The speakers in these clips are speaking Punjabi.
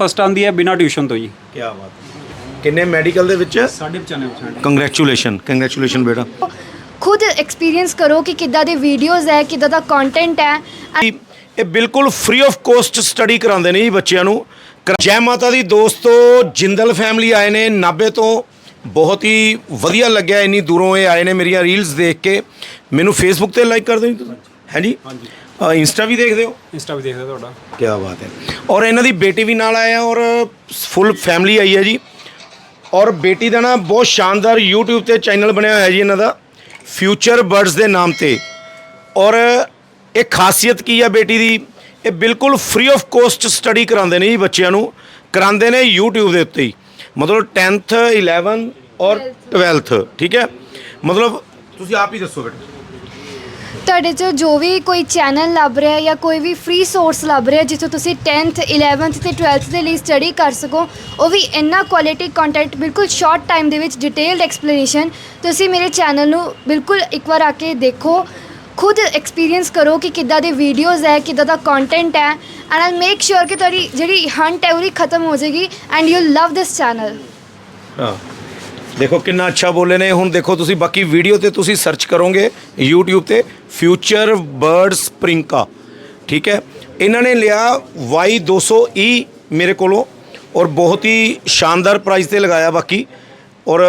ਫਸਟ ਆਂਦੀ ਹੈ ਬਿਨਾਂ ਟਿਊਸ਼ਨ ਤੋਂ ਜੀ। ਕੀ ਬਾਤ ਕਿੰਨੇ ਮੈਡੀਕਲ ਦੇ ਵਿੱਚ? 95% ਕੰਗ੍ਰੈਚੁਲੇਸ਼ਨ ਕੰਗ੍ਰੈਚੁਲੇਸ਼ਨ ਬੇਟਾ। ਖੁਦ ਐਕਸਪੀਰੀਅੰਸ ਕਰੋ ਕਿ ਕਿੱਦਾਂ ਦੇ ਵੀਡੀਓਜ਼ ਹੈ ਕਿੱਦਾਂ ਦਾ ਕੰਟੈਂਟ ਹੈ। ਇਹ ਇਹ ਬਿਲਕੁਲ ਫ੍ਰੀ ਆਫ ਕੋਸਟ ਸਟੱਡੀ ਕਰਾਉਂਦੇ ਨੇ ਜੀ ਬੱਚਿਆਂ ਨੂੰ। ਕਰ- ਜੈ ਮਾਤਾ ਦੀ ਦੋਸਤੋ ਜਿੰਦਲ ਫੈਮਿਲੀ ਆਏ ਨੇ ਨਾਬੇ ਤੋਂ ਬਹੁਤ ਹੀ ਵਧੀਆ ਲੱਗਿਆ ਇੰਨੀ ਦੂਰੋਂ ਇਹ ਆਏ ਨੇ ਮੇਰੀਆਂ ਰੀਲਸ ਦੇਖ ਕੇ। ਮੈਨੂੰ ਫੇਸਬੁੱਕ ਤੇ ਲਾਈਕ ਕਰਦੇ ਹੋ ਜੀ ਤੁਸੀਂ। ਹੈ ਜੀ ਹਾਂਜੀ ਇੰਸਟਾ ਵੀ ਦੇਖਦੇ ਹੋ? ਇੰਸਟਾ ਵੀ ਦੇਖਦੇ ਤੁਹਾਡਾ। ਕੀ ਬਾਤ ਹੈ। ਔਰ ਇਹਨਾਂ ਦੀ ਬੇਟੀ ਵੀ ਨਾਲ ਆਇਆ ਔਰ ਫੁੱਲ ਫੈਮਿਲੀ ਆਈ ਹੈ ਜੀ। ਔਰ ਬੇਟੀ ਦਾ ਨਾ ਬਹੁਤ ਸ਼ਾਨਦਾਰ YouTube ਤੇ ਚੈਨਲ ਬਣਿਆ ਹੋਇਆ ਜੀ ਇਹਨਾਂ ਦਾ। ਫਿਊਚਰ ਬਰਡਸ ਦੇ ਨਾਮ ਤੇ। ਔਰ ਇਹ ਖਾਸੀਅਤ ਕੀ ਹੈ ਬੇਟੀ ਦੀ? ਇਹ ਬਿਲਕੁਲ ਫ੍ਰੀ ਆਫ ਕੋਸਟ ਸਟੱਡੀ ਕਰਾਉਂਦੇ ਨੇ ਜੀ ਬੱਚਿਆਂ ਨੂੰ। ਕਰਾਉਂਦੇ ਨੇ YouTube ਦੇ ਉੱਤੇ ਹੀ। ਮਤਲਬ 10th 11 ਔਰ 12th ਠੀਕ ਹੈ? ਮਤਲਬ ਤੁਸੀਂ ਆਪ ਹੀ ਦੱਸੋ ਬੇਟਾ। ਤੁਹਾਡੇ 'ਚ ਜੋ ਵੀ ਕੋਈ ਚੈਨਲ ਲੱਭ ਰਿਹਾ ਜਾਂ ਕੋਈ ਵੀ ਫ੍ਰੀ ਸੋਰਸ ਲੱਭ ਰਿਹਾ, ਜਿੱਥੋਂ ਤੁਸੀਂ 10th 11th ਤੇ 12th ਦੇ ਲਈ ਸਟੱਡੀ ਕਰ ਸਕੋ, ਉਹ ਵੀ ਇੰਨਾ ਕੁਆਲਿਟੀ ਕੰਟੈਂਟ ਬਿਲਕੁਲ ਸ਼ਾਰਟ ਟਾਈਮ ਦੇ ਵਿੱਚ ਡਿਟੇਲਡ ਐਕਸਪਲੇਨੇਸ਼ਨ ਤੁਸੀਂ ਮੇਰੇ ਚੈਨਲ ਨੂੰ ਬਿਲਕੁਲ ਇੱਕ ਵਾਰ ਆ ਕੇ ਦੇਖੋ, ਖੁਦ ਐਕਸਪੀਰੀਅੰਸ ਕਰੋ ਕਿ ਕਿੱਦਾਂ ਦੇ ਵੀਡੀਓਜ਼ ਹੈ, ਕਿੱਦਾਂ ਦਾ ਕੰਟੈਂਟ ਹੈ ਐਂਡ ਆਈ ਮੇਕ ਸ਼ੋਰ ਕਿ ਤੁਹਾਡੀ ਜਿਹੜੀ ਹੰਟ ਹੈ ਉਹਦੀ ਖਤਮ ਹੋ ਜਾਏਗੀ and you love this channel ਹਾਂ। ਦੇਖੋ ਕਿੰਨਾ ਅੱਛਾ ਬੋਲੇ ਨੇ। ਹੁਣ ਦੇਖੋ ਤੁਸੀਂ ਬਾਕੀ ਵੀਡੀਓ ਤੇ ਤੁਸੀਂ ਸਰਚ ਕਰੋਗੇ YouTube ਤੇ ਫਿਊਚਰ ਬਰਡ ਸਪ੍ਰਿੰਕਾ ਠੀਕ ਹੈ? ਇਹਨਾਂ ਨੇ ਲਿਆ Y200E ਮੇਰੇ ਕੋਲੋਂ ਔਰ ਬਹੁਤ ਹੀ ਸ਼ਾਨਦਾਰ ਪ੍ਰਾਈਸ ਤੇ ਲਗਾਇਆ ਬਾਕੀ। ਔਰ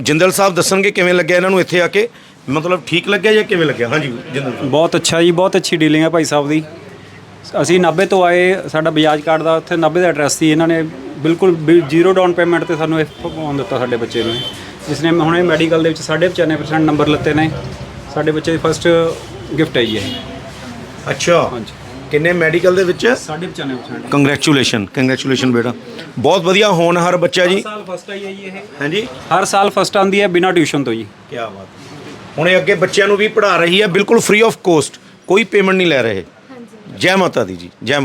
ਜਿੰਦਲ ਸਾਹਿਬ ਦੱਸਣਗੇ ਕਿਵੇਂ ਲੱਗਿਆ ਇਹਨਾਂ ਨੂੰ ਇੱਥੇ ਆ ਕੇ। ਮਤਲਬ ਠੀਕ ਲੱਗਿਆ ਜਾਂ ਕਿਵੇਂ ਲੱਗਿਆ? ਹਾਂਜੀ, ਜਿੰਦਲ ਸਾਹਿਬ। ਬਹੁਤ ਅੱਛਾ ਜੀ, ਬਹੁਤ ਅੱਛੀ ਡੀਲਿੰਗ ਹੈ ਭਾਈ ਸਾਹਿਬ ਦੀ। ਅਸੀਂ 90 ਤੋਂ ਆਏ, ਸਾਡਾ ਬਜਾਜ ਕਾਰਡ ਦਾ ਉੱਥੇ 90 ਦਾ ਐਡਰੈਸ ਸੀ। ਇਹਨਾਂ ਨੇ ਬਿਲਕੁਲ ਜ਼ੀਰੋ ਡਾਊਨ ਪੇਮੈਂਟ ਤੇ ਸਾਨੂੰ ਇਹ ਫੋਨ ਦਿੱਤਾ ਸਾਡੇ ਬੱਚੇ ਨੂੰ ਜਿਸ ਨੇ ਹੁਣੇ ਮੈਡੀਕਲ ਦੇ ਵਿੱਚ 95% ਨੰਬਰ ਲੱਤੇ ਨੇ। ਸਾਡੇ ਬੱਚੇ ਦੀ ਫਸਟ ਗਿਫਟ ਹੈ ਜੀ ਇਹ। ਅੱਛਾ। ਹਾਂਜੀ। ਕਿੰਨੇ ਮੈਡੀਕਲ ਦੇ ਵਿੱਚ? 95% ਕੰਗ੍ਰੈਚੁਲੇਸ਼ਨ ਕੰਗ੍ਰੈਚੁਲੇਸ਼ਨ ਬੇਟਾ। ਬਹੁਤ ਵਧੀਆ ਹੋਣਹਾਰ ਬੱਚਾ ਜੀ। ਸਾਲ ਫਸਟ ਆਈ ਹੈ ਜੀ ਇਹ। ਹਾਂਜੀ। ਹਰ ਸਾਲ ਫਸਟ ਆਂਦੀ ਹੈ ਬਿਨਾਂ ਟਿਊਸ਼ਨ ਤੋਂ ਜੀ। ਕੀ ਬਾਤ ਹੁਣ ਇਹ ਅੱਗੇ ਬੱਚਿਆਂ ਨੂੰ ਵੀ ਪੜ੍ਹਾ ਰਹੀ ਹੈ ਬਿਲਕੁਲ ਫ੍ਰੀ ਆਫ ਕੋਸਟ ਕੋਈ ਪੇਮੈਂਟ ਨਹੀਂ ਲੈ ਰਹੇ। ਜੈ ਮਾਤਾ ਦੀ ਜੀ ਜੈ ਮਾਤਾ